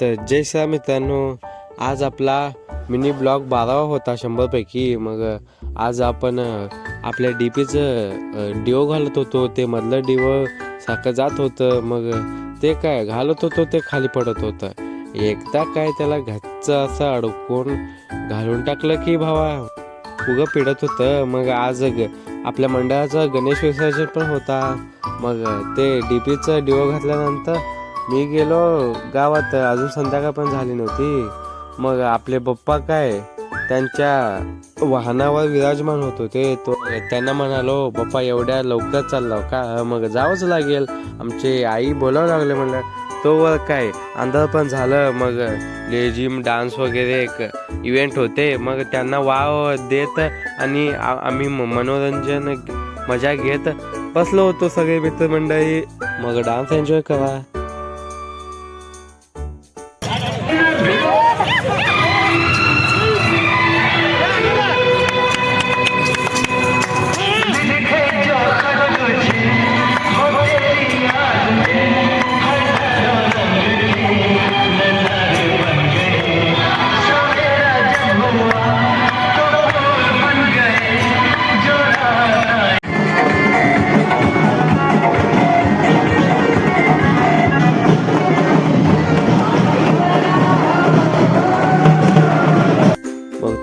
तर जय सा मित्रांनो आज आपला मिनी ब्लॉग बारावा होता शंभरपैकी. मग आज आपण आपल्या डी पीचं डिओ घालत होतो. ते मधलं डिओ सारखं जात होतं. मग ते काय घालत होतो ते खाली पडत होतं. एकदा काय त्याला घातचं असं अडकून घालून टाकलं की भावा उगं पिडत होतं. मग आज ग आपल्या मंडळाचा गणेश विसर्जन पण होता. मग ते डी पीचं डिओ घातल्यानंतर मी गेलो गावात अजून संध्याकाळ पण झाली नव्हती. मग आपले पप्पा काय त्यांच्या वाहनावर विराजमान होत होते. तो त्यांना म्हणालो पप्पा एवढ्या लवकर चाललो हो का? मग जावंच लागेल. आमचे आई बोलावं लागले म्हणलं. तोवर काय अंधार पण झालं. मग लेझिम डान्स वगैरे एक इव्हेंट होते. मग त्यांना वाव देत आणि आम्ही म- मनोरंजन मजा घेत बसलो होतो सगळे मित्रमंडळी. मग डान्स एन्जॉय करा. Thank you.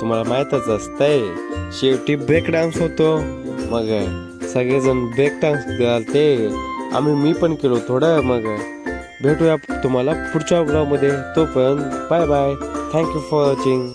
तुम्हाला माहीतच असतंय. शेवटी ब्रेक डान्स होतो. मग सगळेजण ब्रेक डान्स ते. आम्ही मी पण केलो थोडं मग भेटूया तुम्हाला पुढच्या ब्लॉगमध्ये तोपर्यंत bye bye thank you for watching